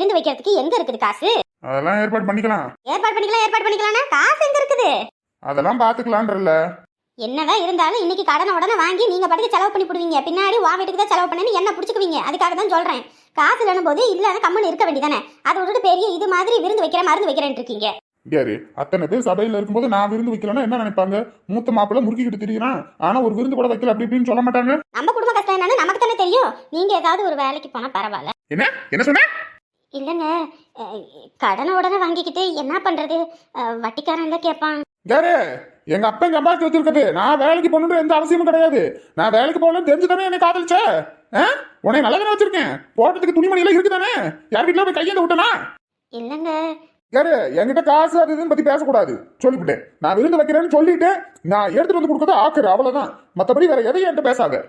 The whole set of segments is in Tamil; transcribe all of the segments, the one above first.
விருந்து வைக்கிறதுக்கு எங்க இருக்குது காசு? அதெல்லாம் ஏற்பாடு பண்ணிக்கலாம். ஏற்பாடு பண்ணிக்கலாம் ஏற்பாடு பண்ணிக்கலாம்னா காசு எங்க இருக்குது? அதெல்லாம் பாத்துக்கலான்றல என்னதான் இருந்தாலும் இன்னைக்கு கடனை உடனே வாங்கி நீங்க பாட்டுக்கு செலவு பண்ணி போடுவீங்க. பின்னாடி வா வீட்டுக்கு தான் செலவு பண்ணி என்ன பிடிச்சிக்குவீங்க? அதுக்காக தான் சொல்றேன். காசு இல்லைன்னு போது இல்லாத கம்மன் இருக்க வேண்டியதானே அதை விட்டுட்டு பெரிய இது மாதிரி விருந்து வைக்கிற மருந்து வைக்கிறேன் இருக்கீங்க. யாரு? அத்தனை பேர் சபையில இருக்கும்போது நான் விருந்து வைக்கலன்னா என்ன நினைப்பாங்க? மூத்த மாப்பிள்ள முறுக்கிக்கிட்டு திரியிறான். ஆனா ஒரு விருந்து கூட வைக்கல அப்படி இப்படின்னு சொல்ல மாட்டாங்க. நம்ம குடும்ப கஷ்டம் என்னன்னு நமக்கு தானே தெரியும். நீங்க ஏதாவது ஒரு வேலைக்கு போனா பரவாயில்ல. என்ன? என்ன சொன்ன? இல்லைங்க கடனை உடனே வாங்கிக்கிட்டு என்ன பண்றது? அஹ், வட்டிக்காரன் தான் கேட்பான். யாரு? எங்க அப்பா எங்க அம்மாக்கு வச்சிருக்குது நான் வேலைக்கு போகணுன்ற எந்த அவசியமும் கிடையாது. நான் வேலைக்கு போகலன்னு தெரிஞ்சுதானே என்னை காதலிச்ச? உன்னை நல்லா தானே வச்சிருக்கேன். போடுறதுக்கு துணிமணி எல்லாம் இருக்குதானே? யார் வீட்டுல போய் கையெழுந்து விட்டனா? இல்லைங்க. யாரு? என்கிட்ட காசு அது இதுன்னு பத்தி பேசக்கூடாது. சொல்லிவிட்டேன். நான் விருந்து வைக்கிறேன்னு சொல்லிட்டு நான் எடுத்துட்டு வந்து கொடுக்கறது ஆக்குற. அவ்வளவுதான். மத்தபடி வேற எதையும் என்கிட்ட பேசாத.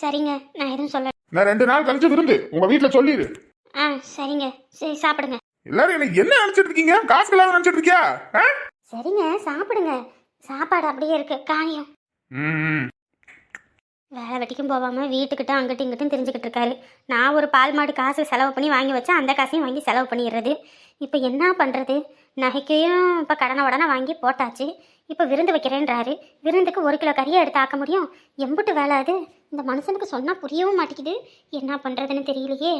சரிங்க. நான் எதுவும் சொல்ல நான் ரெண்டு நாள் கழிச்சு விருந்து. உங்க வீட்டுல சொல்லிடு. ஆ சரிங்க. சரி சாப்பிடுங்க. எல்லாரும் என்ன என்ன நினைச்சிட்டு இருக்கீங்க? காசு இல்லாத நினைச்சிட்டு இருக்கியா? சரிங்க சாப்பிடுங்க. சாப்பாடு அப்படியே இருக்கு. காயம். ம் வேலை வெட்டிக்கும் போகாம வீட்டுக்கிட்ட அங்கிட்டும் இங்கிட்டும் தெரிஞ்சுக்கிட்டு இருக்காரு. நான் ஒரு பால் மாடு காசு செலவு பண்ணி வாங்கி வச்சா அந்த காசையும் வாங்கி செலவு பண்ணிடுறது. இப்போ என்ன பண்ணுறது நகைக்கையும் இப்போ கடனை உடனே வாங்கி போட்டாச்சு. இப்போ விருந்து வைக்கிறேன்றாரு. விருந்துக்கு ஒரு கிலோ கறியை எடுத்து ஆக்க முடியும்? எம்புட்டு வேலை அது. இந்த மனுஷனுக்கு சொன்னால் புரியவும் மாட்டேங்குது. என்ன பண்ணுறதுன்னு தெரியலையே.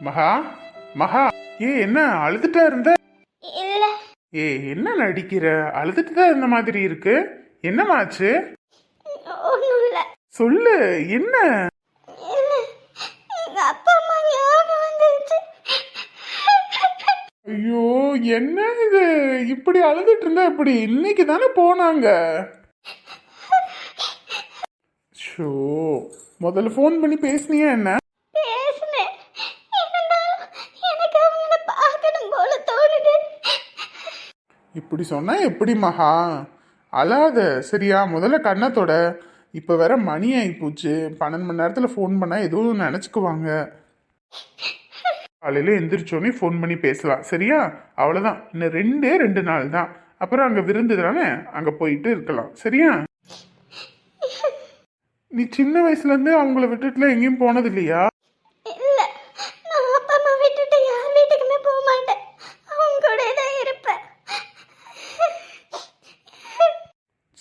மகா மகா ஏ என்ன அழுதுட்டா இருந்த? இல்லை. ஏ என்ன நடிக்கிற? அழுதுட்டு தான் இருந்த மாதிரி இருக்கு. என்னமாச்சு? சொல்லு என்ன? ஐயோ என்ன இது? இப்படி அழுதுட்டு இருந்தா இப்படி இன்னைக்கு தானே போனாங்க. ஷோ முதல்ல ஃபோன் பண்ணி பேசுனியா என்ன பேசினேன் இருந்தாலும் எனக்கு அவங்கள பார்க்கணும் போல தோணுது இப்படி சொன்னா எப்படி மகா? அழாத. சரியா? முதல்ல கண்ணத்தோட இப்போ வேற மணி ஆயிப்போச்சு. பன்னெண்டு மணி நேரத்தில் ஃபோன் பண்ணால் எதுவும் நினச்சிக்குவாங்க. காலையில் எந்திரிச்சோன்னே ஃபோன் பண்ணி பேசலாம் சரியா? அவ்வளோதான் இன்னும் ரெண்டே ரெண்டு நாள் தான். அப்புறம் அங்கே விருந்து தானே? அங்கே போயிட்டு இருக்கலாம். சரியா? நீ சின்ன வயசுலேருந்து அவங்கள விட்டுட்டுலாம் எங்கேயும் போனது இல்லையா இல்ல நான் அப்பா அம்மா விட்டுட்டு யார் வீட்டுக்குமே போக மாட்டேன் அவங்க கூட தான் இருப்பேன்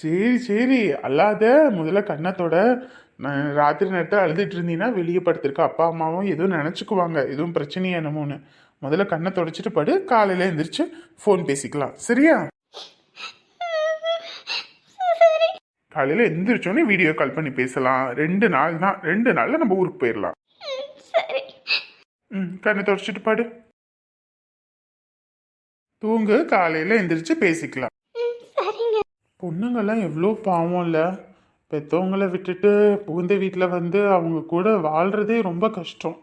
சரி சரி. அல்லாத முதல்ல கண்ணத்தோட நான் ராத்திரி நேரத்தில் அழுதுட்டு இருந்தீங்கன்னா வெளியே படுத்திருக்க. அப்பா அம்மாவும் எதுவும் நினச்சிக்குவாங்க. எதுவும் பிரச்சனையா என்னமோன்னு. முதல்ல கண்ணை தொடச்சிட்டு படு. காலையில் எந்திரிச்சு ஃபோன் பேசிக்கலாம். சரியா? காலையில் எந்திரிச்சோன்னே வீடியோ கால் பண்ணி பேசலாம். ரெண்டு நாள் தான். ரெண்டு நாளில் நம்ம ஊருக்கு போயிடலாம் ம் கண்ணை தொடச்சிட்டு படு. தூங்கு. காலையில் எந்திரிச்சு பேசிக்கலாம். பொண்ணுங்கள்லாம் பொண்ணுங்கெல்லாம் எவ்வளோ பாவம் இல்லை பெற்றவங்கள விட்டுட்டு புகுந்த வீட்டில் வந்து அவங்க கூட வாழ்கிறதே ரொம்ப கஷ்டம்.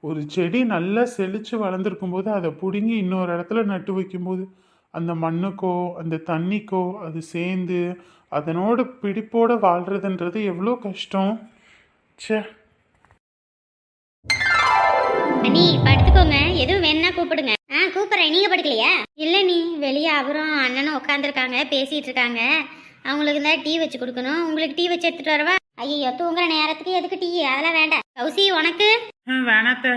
ஒரு செடி நல்லா செழித்து வளர்ந்துருக்கும் போது அதை பிடுங்கி இன்னொரு இடத்துல நட்டு வைக்கும்போது அந்த மண்ணுக்கோ அந்த தண்ணிக்கோ அது சேர்ந்து அதனோட பிடிப்போடு வாழ்கிறதுன்றது எவ்வளோ கஷ்டம். ச்சே. அண்ணி படுத்துக்கோங்க. எதுவும் வேணா கூப்பிடுங்க. ஆ கூப்பிடுறேன். நீங்க படுக்கலையா? இல்ல நீ வெளியே அவரும் அண்ணனும் உட்காந்துருக்காங்க பேசிட்டு இருக்காங்க. அவங்களுக்கு தான் டீ வச்சு கொடுக்கணும். உங்களுக்கு டீ வச்சு எடுத்துட்டு வரவா? ஐயோ தூங்குற நேரத்துக்கு எதுக்கு டீ? அதெல்லாம் வேண்டாம். கௌசி உனக்கு? வேணாத்த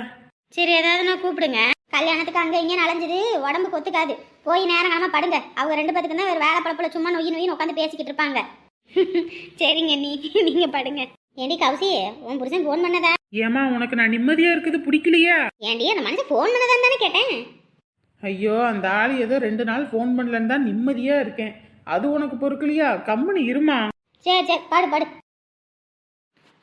சரி ஏதாவது நான் கூப்பிடுங்க. கல்யாணத்துக்கு அங்க இங்க நலஞ்சது. உடம்புக்கு ஒத்துக்காது போய் நேரம் காலமா படுங்க. அவங்க ரெண்டு பேத்துக்கு தான் ஒரு வேலை பழப்பல சும்மா நொய் நொய்னு உட்காந்து பேசிக்கிட்டு இருப்பாங்க. சரிங்க நீ நீங்க படுங்க. ஏண்டி கௌசி உன் புருஷன் ஃபோன் பண்ணதா? ஏமா உனக்கு நான் நிம்மதியா இருக்குது பிடிக்கலையா? ஏண்டி அந்த மனுஷன் ஃபோன் பண்ணதான்னு தானே கேட்டேன். ஐயோ அந்த ஆள் ஏதோ ரெண்டு நாள் ஃபோன் பண்ணலன்னு தான் நிம்மதியா இருக்கேன். அது உனக்கு பொறுக்கலையா? கம்முனு இருமா. சரி சரி பாடு பாடு.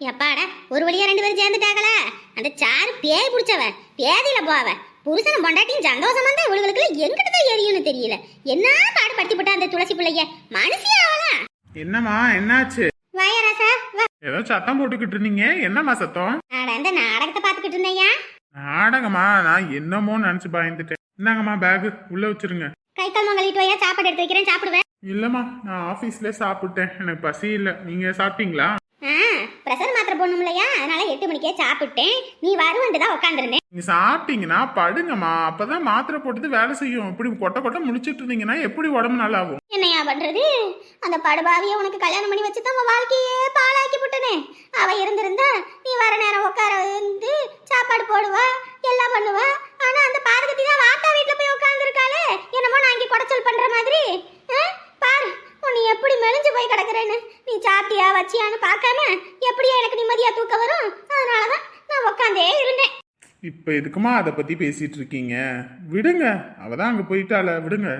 எப்பாடா ஒரு வழியா ரெண்டு பேரும் சேர்ந்துட்டாங்களா? அந்த சாரு பேய் பிடிச்சவ பேதியில போவ. புருஷனும் பொண்டாட்டியும் சந்தோஷமா தான் இவளுகளுக்கு எங்கிட்ட தான் எரியும்னு தெரியல. என்ன பாடு படுத்தி போட்டா அந்த துளசி பிள்ளைய? மனுஷியா அவளா? என்னம்மா என்னாச்சு? ஏதோ சத்தம் போட்டுக்கிட்டு இருந்தீங்க. என்னம்மா சத்தம்? அட அந்த நாடகத்தை பார்த்துக்கிட்டு இருந்தையா நாடகமா? நான் என்னமோ நினைச்சு பயந்துட்டேன். இந்தாங்கம்மா பேகு உள்ள வச்சிருங்க. கை கால் கழுவிட்டு வையா சாப்பாடு எடுத்து வைக்கிறேன் சாப்பிடுவேன். இல்லம்மா நான் ஆபீஸ்ல சாப்பிட்டேன். எனக்கு பசி இல்லை. நீங்க சாப்பிட்டீங்களா? போடணும் இல்லையா அதனால எட்டு மணிக்கே சாப்பிட்டேன். நீ வருவன்ட்டு தான் உட்காந்துருந்தேன் நீங்க சாப்பிட்டீங்கன்னா படுங்கம்மா. அப்பதான் மாத்திரை போட்டுட்டு வேலை செய்யும். இப்படி கொட்ட கொட்ட முடிச்சிட்டு இருந்தீங்கன்னா எப்படி உடம்பு நல்லாகும்? என்னையா பண்றது? அந்த படுபாவிய உனக்கு கல்யாணம் பண்ணி வச்சு தான் வாழ்க்கையே பாழாக்கி விட்டனே. அவ இருந்திருந்தா நீ வர நேரம் உட்கார வந்து சாப்பாடு போடுவா எல்லாம் பண்ணுவா. ஆனா அந்த பாதகத்தி தான் வாத்தா வீட்டுல போய் உட்காந்துருக்காளே என்னமோ நான் இங்க குடைச்சல் பண்ற மாதிரி ஆ? பாரு உன்னை எப்படி மெலிஞ்சு போய் கிடக்குறேன்னு நீ சாப்பிட்டியா வச்சியான்னு பார்க்காம எப்படியா எனக்கு நிம்மதியா தூக்கம் வரும். அதனாலதான் நான் உட்காந்தே இருந்தேன். இப்ப எதுக்குமா அதை பத்தி பேசிட்டு இருக்கீங்க? விடுங்க. அவதான் அங்க போயிட்டால விடுங்க.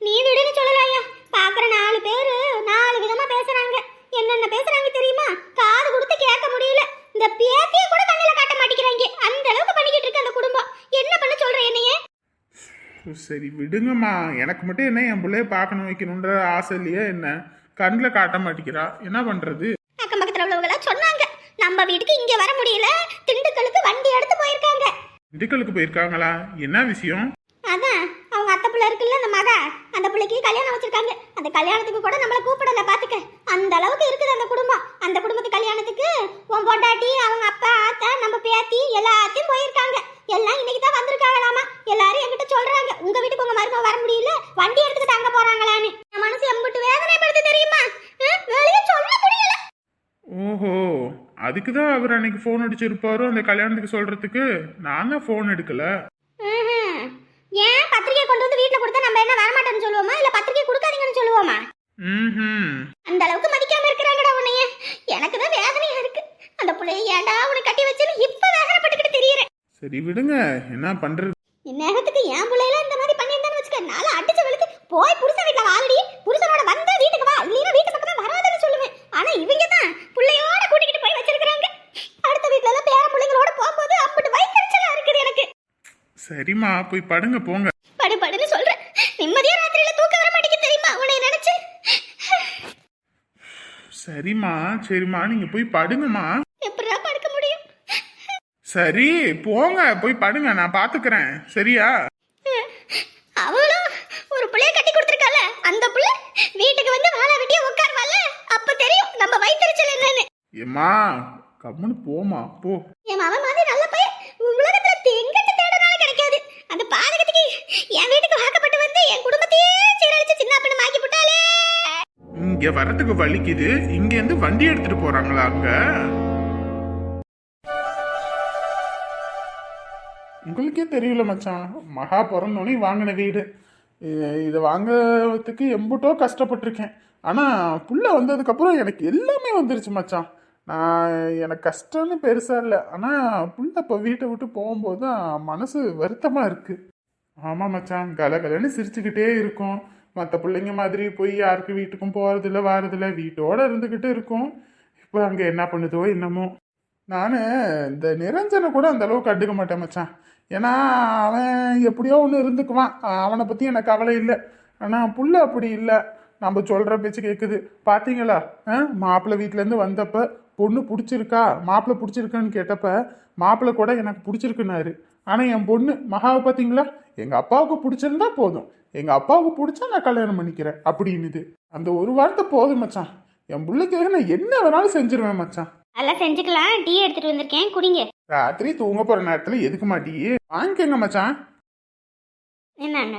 நீ விடுன்னு சொல்லலையா பாக்குற நாலு பேரு நாலு விதமா பேசுறாங்க. என்னென்ன பேசுறாங்க தெரியுமா? காது கொடுத்து கேட்க முடியல. இந்த பேத்திய கூட கண்ணில காட்ட மாட்டேங்கிறாங்க. அந்த அளவுக்கு பண்ணிக்கிட்டு இருக்கு அந்த குடும்பம். என்ன பண்ண சொல்ற என்னையே? சரி விடுங்கம்மா. எனக்கு மட்டும் என்ன என் பிள்ளைய பார்க்கணும் வைக்கணுன்ற ஆசை இல்லையா என்ன? கண்ணில் காட்ட மாட்டேங்கிறா. என்ன பண்றது? அக்கம் பக்கத்துல உள்ளவங்க சொன்னாங்க. நம்ம வீட்டுக்கு இங்க வர முடியல. திண்டுக்கலுக்கு வண்டி எடுத்து போயிருக்காங்க. இடுக்கலுக்கு போயிருக்காங்களா? என்ன விஷயம்? அதான் அவங்க அத்தை பிள்ளை இருக்குல்ல அந்த மக அந்த பிள்ளைக்கு கல்யாணம் வச்சிருக்காங்க. அந்த கல்யாணத்துக்கு கூட நம்மள கூப்பிடல பாத்துக்க. அந்த அளவுக்கு இருக்குது அந்த குடும்பம். அந்த குடும்பத்து கல்யாணத்துக்கு உன் பொண்டாட்டி அவங்க அப்பா ஆத்தா நம்ம பேத்தி எல்லாத்தையும் போயிருக்காங்க எல்லாம் இன்னைக்கு தான் வந்திருக்காங்களாமா எல்லாரும் என்கிட்ட சொல்றாங்க உங்க வீட்டுக்கு உங்க மருமக வர முடியல வண்டி எடுத்துட்டு அங்க போறாங்களான்னு என் மனசு எம்பிட்டு வேதனைப்படுது தெரியுமா அஹ், வெளியே சொல்ல முடியல ஓஹோ தான் அவர் அன்னைக்கு ஃபோன் அடிச்சிருப்பாரோ அந்த கல்யாணத்துக்கு சொல்றதுக்கு? நான் தான் ஃபோன் எடுக்கல. ஏன் பத்திரிக்கை கொண்டு வந்து வீட்டுல கொடுத்தா நம்ம என்ன வரமாட்டோம்னு சொல்லுவோமா? இல்ல பத்திரிக்கை கொடுக்காதீங்கன்னு சொல்லுவோமா? அந்த அளவுக்கு மதிக்காம இருக்கிறாங்கடா உன்னைய. எனக்கு தான் வேதனையா இருக்கு. அந்த புள்ளைய ஏன்டா உனக்கு கட்டி வச்சுன்னு இப்ப வேதனைப்பட்டுக்கிட்டு தெரியறேன். சரி விடுங்க. என்ன பண்றது இந்நேரத்துக்கு என் பிள்ளையில இந்த மாதிரி பண்ணியிருந்தான்னு வச்சுக்க நாளை அடிச்சு வெளுத்து போய் புருஷன் வீட்டுல வாழடி புருஷனோட வந்தா வீட்டுக்கு வா இல்லைன்னா வீட்டு பக்கம் வராதுன்னு சொல்லுவேன் ஆனா இவங்க தான் பிள்ளையோட கூட்டிக்கிட்டு போய் வச்சிருக்காங்க அடுத்த வீட்டுல எல்லாம் பேர பிள்ளைங்களோட போகும்போது அப்படி வயிற்றுச்சலா இருக்குது எனக்கு சரிம்மா போய் படுங்க போங்க. படு படுன்னு சொல்றேன். நிம்மதியா ராத்திரியில தூக்கம் வர மாட்டேங்குது தெரியுமா? உன்னை நினைச்சு. சரிம்மா சரிம்மா நீங்க போய் படுங்கம்மா. எப்படிடா படுக்க முடியும்? சரி போங்க போய் படுங்க நான் பாத்துக்கிறேன். சரியா? அவளும் ஒரு பிள்ளைய கட்டி கொடுத்துருக்கால அந்த பிள்ளை வீட்டுக்கு வந்து வாழை வெட்டிய உட்காருவால அப்ப தெரியும் நம்ம வயிற்றுச்சல் என்னன்னு. ஏம்மா கம்முன்னு போமா போ என் மாமன் மாதிரி நல்ல பையன் உலகத்துல எங்கிட்ட தேடினாலும் கிடைக்காது அந்த பாதகத்துக்கு என் வீட்டுக்கு வாக்கப்பட்டு வந்து என் குடும்பத்தையே சீரழிச்சு சின்ன பண்ணு மாக்கி விட்டாலே இங்க வரதுக்கு வலிக்குது. இங்க இருந்து வண்டி எடுத்துட்டு போறாங்களா அங்க? உங்களுக்கே தெரியல மச்சான். மகா பிறந்தோடனே வாங்கின வீடு. இதை வாங்குறதுக்கு எம்புட்டோ கஷ்டப்பட்டிருக்கேன். ஆனால் புள்ள வந்ததுக்கப்புறம் எனக்கு எல்லாமே வந்துருச்சு மச்சான். நான் எனக்கு கஷ்டம்னு பெருசாக இல்லை. ஆனால் புள்ள இப்போ வீட்டை விட்டு போகும்போது தான் மனசு வருத்தமாக இருக்குது ஆமாம் மச்சான். கலகலன்னு சிரிச்சுக்கிட்டே இருக்கும். மற்ற பிள்ளைங்க மாதிரி போய் யாருக்கு வீட்டுக்கும் போகிறதில்ல வாரதில்ல வீட்டோட இருந்துக்கிட்டு இருக்கும். இப்போ அங்கே என்ன பண்ணுதோ என்னமோ. நான் இந்த நிரஞ்சனை கூட அந்த அளவுக்கு கண்டுக்க மாட்டேன் மச்சான். ஏன்னா அவன் எப்படியோ ஒன்று இருந்துக்குவான். அவனை பற்றி எனக்கு கவலை இல்லை. ஆனால் புள்ள அப்படி இல்லை. நம்ம சொல்கிற பேச்சு கேட்குது பார்த்தீங்களா மாப்பிள்ளை வீட்டிலேருந்து வந்தப்போ பொண்ணு பிடிச்சிருக்கா? மாப்பிள்ளை பிடிச்சிருக்கான்னு கேட்டப்ப மாப்பிள்ளை கூட எனக்கு பிடிச்சிருக்குனாரு ஆனால் என் பொண்ணு மகாவை பார்த்தீங்களா? எங்கள் அப்பாவுக்கு பிடிச்சிருந்தா போதும். எங்கள் அப்பாவுக்கு பிடிச்சா நான் கல்யாணம் பண்ணிக்கிறேன் அப்படின்னுது. அந்த ஒரு வார்த்தை போதும் மச்சான். என் பிள்ளைக்காக நான் என்ன வேணாலும் செஞ்சிருவேன் மச்சான். அதெல்லாம் செஞ்சுக்கலாம். டீ எடுத்துட்டு வந்திருக்கேன். குடிங்க. ராத்திரி தூங்க போற நேரத்துல எதுக்கு மாட்டி வாங்கிக்கங்க மச்சான். என்னங்க?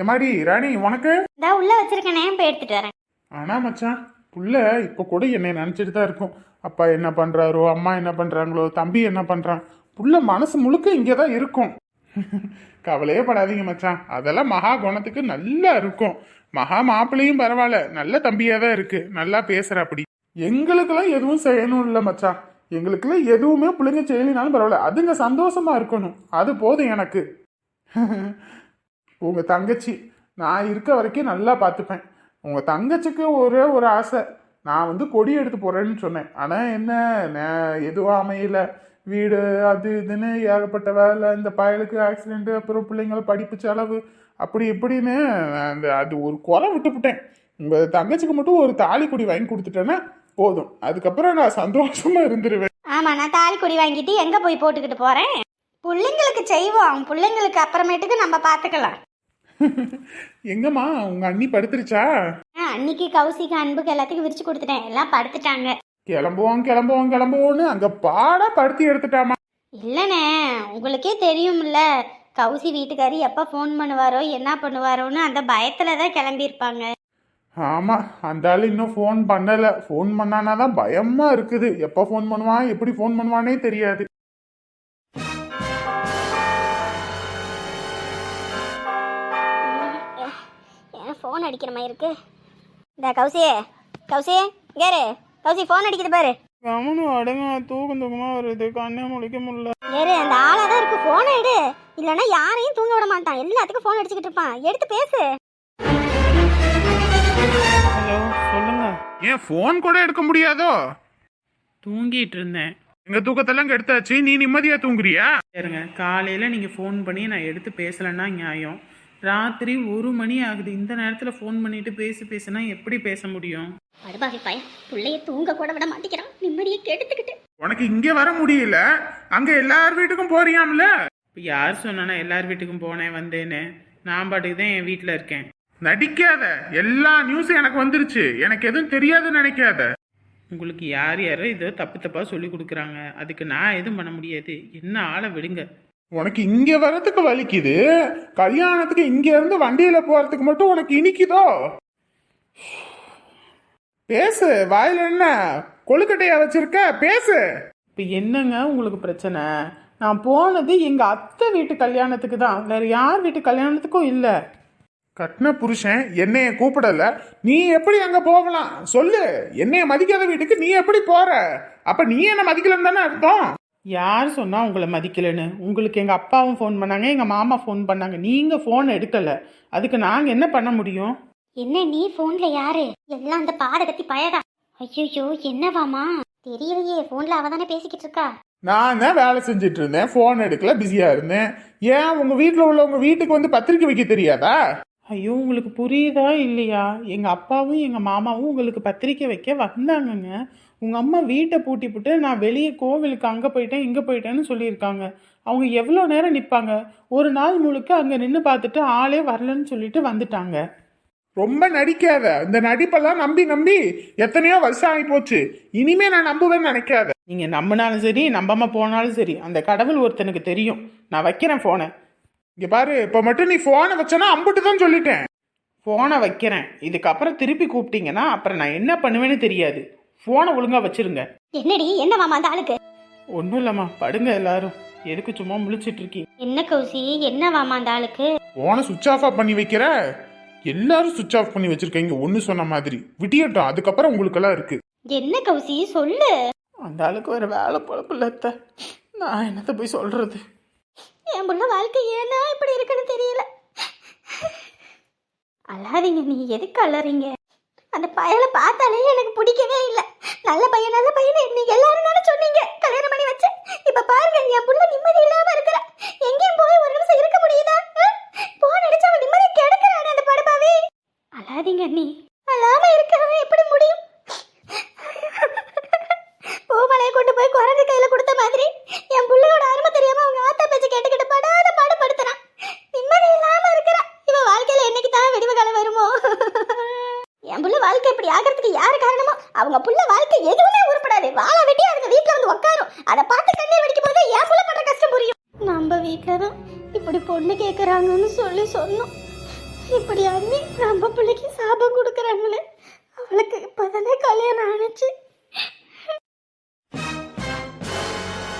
எம்மாடி ராணி உனக்கு? இதா உள்ள வச்சிருக்கேனே போய் எடுத்துட்டு வரேன். ஆனா மச்சான் புள்ள இப்ப கூட என்னை நினைச்சிட்டு தான் இருக்கும். அப்பா என்ன பண்றாரோ அம்மா என்ன பண்றாங்களோ தம்பி என்ன பண்றான் புள்ள மனசு முழுக்க இங்கே தான் இருக்கும். கவலையே படாதீங்க மச்சான். அதெல்லாம் மகா குணத்துக்கு நல்லா இருக்கும். மகா மாப்பிள்ளையும் பரவாயில்ல. நல்ல தம்பியாக தான் இருக்கு. நல்லா பேசுற அப்படி. எங்களுக்கெல்லாம் எதுவும் செய்யணும் இல்லை மச்சான். எங்களுக்குலாம் எதுவுமே பிள்ளைங்க செய்யலினாலும் பரவாயில்ல. அதுங்க சந்தோஷமா இருக்கணும். அது போதும் எனக்கு. உங்க தங்கச்சி நான் இருக்க வரைக்கும் நல்லா பார்த்துப்பேன். உங்க தங்கச்சிக்கு ஒரே ஒரு ஆசை. நான் வந்து கொடி எடுத்து போறேன்னு சொன்னேன். ஆனால் என்ன? நான் எதுவும் அமையலை. வீடு அது இதுன்னு ஏகப்பட்ட வேலை இந்த பயலுக்கு ஆக்சிடென்ட் அப்புறம் பிள்ளைங்கள படிப்பு செலவு அப்படி இப்படின்னு அந்த அது ஒரு குறை விட்டுப்புட்டேன் உங்க தங்கச்சிக்கு மட்டும் ஒரு தாலி கொடி வாங்கி கொடுத்துட்டேன்னா போதும். அதுக்கப்புறம் நான் சந்தோஷமா இருந்துருவேன். ஆமா நான் தாலி கொடி வாங்கிட்டு எங்க போய் போட்டுக்கிட்டு போறேன்? பிள்ளைங்களுக்கு செய்வோம். பிள்ளைங்களுக்கு அப்புறமேட்டுக்கு நம்ம பார்த்துக்கலாம் எங்கம்மா உங்க அண்ணி படுத்துருச்சா? அன்னைக்கு கௌசிக்கு அன்புக்கு எல்லாத்துக்கும் விரிச்சு கொடுத்துட்டேன். எல்லாம் படுத்துட்டாங்க. கிளம்புவோம் கிளம்புவோம் கிளம்புவோன்னு அங்க பாடா படுத்தி எடுத்துட்டாமா. இல்லைண்ணே உங்களுக்கே தெரியும்ல கௌசி வீட்டுக்காரி எப்போ ஃபோன் பண்ணுவாரோ என்ன பண்ணுவாரோன்னு அந்த பயத்தில் தான் கிளம்பியிருப்பாங்க. ஆமா அந்த ஆள் இன்னும் ஃபோன் பண்ணல. ஃபோன் பண்ணானா தான் பயமா இருக்குது. எப்போ ஃபோன் பண்ணுவான் எப்படி ஃபோன் பண்ணுவானே தெரியாது. ஃபோன் அடிக்கிற மாதிரி இருக்கு? இந்த கௌசி கௌசி கேரு கௌசி ஃபோன் அடிக்குது பாரு. கவனம் அடங்க தூக்கம் தூக்கமா வருது. கண்ணே முழிக்க முடியல. ஏறு அந்த ஆளாக தான் இருக்கு ஃபோனை எடு. இல்லைன்னா யாரையும் தூங்க விட மாட்டான். எல்லாத்துக்கும் ஃபோன் அடிச்சுக்கிட்டு இருப்பான். எடுத்து பேசு. ஹலோ சொல்லுங்க. ஏன் ஃபோன் கூட எடுக்க முடியாதோ? தூங்கிட்டு இருந்தேன். எங்க தூக்கத்தெல்லாம் கெடுத்தாச்சு. நீ நிம்மதியா தூங்குறியா? சரிங்க. காலையில் நீங்கள் ஃபோன் பண்ணி நான் எடுத்து பேசலைன்னா நியாயம். ராத்திரி ஒரு மணி ஆகுது. இந்த நேரத்தில் ஃபோன் பண்ணிட்டு பேசி பேசினா எப்படி பேச முடியும்? அடுபாவி பையன் பிள்ளைய தூங்க கூட விட மாட்டேங்கிறான். நிம்மதியை கெடுத்துக்கிட்டு. உனக்கு இங்க வர முடியல. அங்க எல்லார் வீட்டுக்கும் போறியாம்ல? இப்போ யார் சொன்னானா எல்லார் வீட்டுக்கும் போனேன் வந்தேன்னு? நான் பாட்டுக்கு தான் என் வீட்டில் இருக்கேன். நடிக்காத. எல்லா நியூஸும் எனக்கு வந்துருச்சு. எனக்கு எதுவும் தெரியாதுன்னு நினைக்காத. உங்களுக்கு யார் யாரோ ஏதோ தப்பு தப்பாக சொல்லி கொடுக்குறாங்க. அதுக்கு நான் எதுவும் பண்ண முடியாது. என்ன ஆளை விடுங்க. உனக்கு இங்க வர்றதுக்கு வலிக்குது. கல்யாணத்துக்கு இங்க இருந்து வண்டியில போறதுக்கு மட்டும் உனக்கு இனிக்குதோ? பேசு. வாயில என்ன கொழுக்கட்டையா வச்சிருக்க? பேசு. இப்போ என்னங்க உங்களுக்கு பிரச்சனை? நான் போனது எங்கள் அத்தை வீட்டு கல்யாணத்துக்கு தான். வேறு யார் வீட்டு கல்யாணத்துக்கும் இல்லை. கட்டின புருஷன் என்னைய கூப்பிடல. நீ எப்படி அங்க போகலாம்? சொல்லு. என்னைய மதிக்காத வீட்டுக்கு நீ எப்படி போற? அப்ப நீ என்ன மதிக்கலன்னு தானே அர்த்தம்? யார் சொன்னா உங்களை மதிக்கலைன்னு? உங்களுக்கு எங்கள் அப்பாவும் ஃபோன் பண்ணாங்க எங்கள் மாமா ஃபோன் பண்ணாங்க. நீங்கள் ஃபோன் எடுக்கலை. அதுக்கு நாங்கள் என்ன பண்ண முடியும்? என்ன நீ ஃபோன்ல யாரு? எல்லாம் அந்த பாடகத்தி பயதா ஐயோ என்னவாமா தெரியலையே ஃபோன்ல அவ தானே பேசிக்கிட்டு இருக்கா. நான் தான் வேலை செஞ்சுட்டு இருந்தேன். ஃபோன் எடுக்கல பிஸியா இருந்தேன். ஏன் உங்க வீட்டில் உள்ளவங்க வீட்டுக்கு வந்து பத்திரிக்கை வைக்க தெரியாதா? ஐயோ உங்களுக்கு புரியுதா இல்லையா? எங்கள் அப்பாவும் எங்கள் மாமாவும் உங்களுக்கு பத்திரிக்கை வைக்க வந்தாங்கங்க. உங்கள் அம்மா வீட்டை பூட்டி போட்டு நான் வெளியே கோவிலுக்கு அங்கே போயிட்டேன் இங்கே போயிட்டேன்னு சொல்லியிருக்காங்க. அவங்க எவ்வளோ நேரம் நிற்பாங்க ஒரு நாள் முழுக்க அங்கே நின்று பார்த்துட்டு ஆளே வரலன்னு சொல்லிட்டு வந்துட்டாங்க. ரொம்ப நடிக்காத. இந்த நடிப்பெல்லாம் நம்பி நம்பி எத்தனையோ வருஷம் ஆகி போச்சு. இனிமே நான் நம்புவேன்னு நினைக்காத. நீங்கள் நம்பினாலும் சரி நம்பாம போனாலும் சரி அந்த கடவுள் ஒருத்தனுக்கு தெரியும். நான் வைக்கிறேன் ஃபோனை இங்க பாரு இப்ப மட்டும் நீ போனை வச்சனா அம்புட்டு தான் சொல்லிட்டேன். ஃபோனை வைக்கிறேன். இதுக்கப்புறம் திருப்பி கூப்பிட்டீங்கன்னா அப்புறம் நான் என்ன பண்ணுவேன்னு தெரியாது. ஃபோனை ஒழுங்காக வச்சிருங்க. என்னடி என்னவாமா அந்த ஆளுக்கு? ஒன்றும் இல்லைம்மா படுங்க எல்லாரும். எதுக்கு சும்மா முழிச்சிட்டு இருக்கீங்க? என்ன கௌசி என்னவாமா அந்த ஆளுக்கு? போனை சுவிட்ச் ஆஃபா பண்ணி வைக்கிற? எல்லாரும் சுவிட்ச் ஆஃப் பண்ணி வச்சிருக்கீங்க ஒன்னு சொன்ன மாதிரி. விட்டியட்டும் அதுக்கப்புறம் உங்களுக்கெல்லாம் இருக்கு. என்ன கௌசி சொல்லு. அந்த ஆளுக்கு ஒரு வேலை பொழப்பு இல்லை அத்தை. நான் என்னத்த போய் சொல்றது? என் புள்ள வாழ்க்கை ஏன்னா இப்படி இருக்குன்னு தெரியல. அழாதீங்க நீ எதுக்கு அழறீங்க? அந்த பையனை பார்த்தாலே எனக்கு பிடிக்கவே இல்லை. நல்ல பையன் நல்ல பையன் நீங்க எல்லாரும் தானே சொன்னீங்க. கல்யாணம் பண்ணி வச்சு. இப்ப பாருங்க என் புள்ள நிம்மதி இல்லாம இருக்கிற. எங்கேயும் போய் ஒரு நிமிஷம் இருக்க முடியுதா? போன் அடிச்சு அவன் நிம்மதி கெடுக்கிறானே அந்த படுபாவி. அழாதீங்க நீ அழாம இருக்கிறவன் எப்படி முடியும்? பூமலையை கொண்டு போய் குரங்கு கையில கொடுத்த மாதிரி என் புள்ளையோட அருமை தெரியாம அவங்க ஆத்தா பேச்சு கேட்டுக்கிட்டு படாத பாடுபடுத்துறான் நிம்மதி இல்லாம இருக்கிறா இவ வாழ்க்கையில என்னைக்கு தான் விடிவு காலம் வருமோ என் புள்ள வாழ்க்கை இப்படி ஆகிறதுக்கு யாரு காரணமோ? அவங்க புள்ள வாழ்க்கை எதுவுமே உருப்படாது. வாழ வெட்டி அவங்க வீட்டுல வந்து உட்காரும் அதை பார்த்து கண்ணீர் வெடிக்கும் போது என் புள்ள பண்ற கஷ்டம் புரியும். நம்ம வீட்டில் தான் இப்படி பொண்ணு கேக்குறாங்கன்னு சொல்லி சொன்னோம். இப்படி அண்ணி நம்ம பிள்ளைக்கு சாபம் கொடுக்குறாங்களே.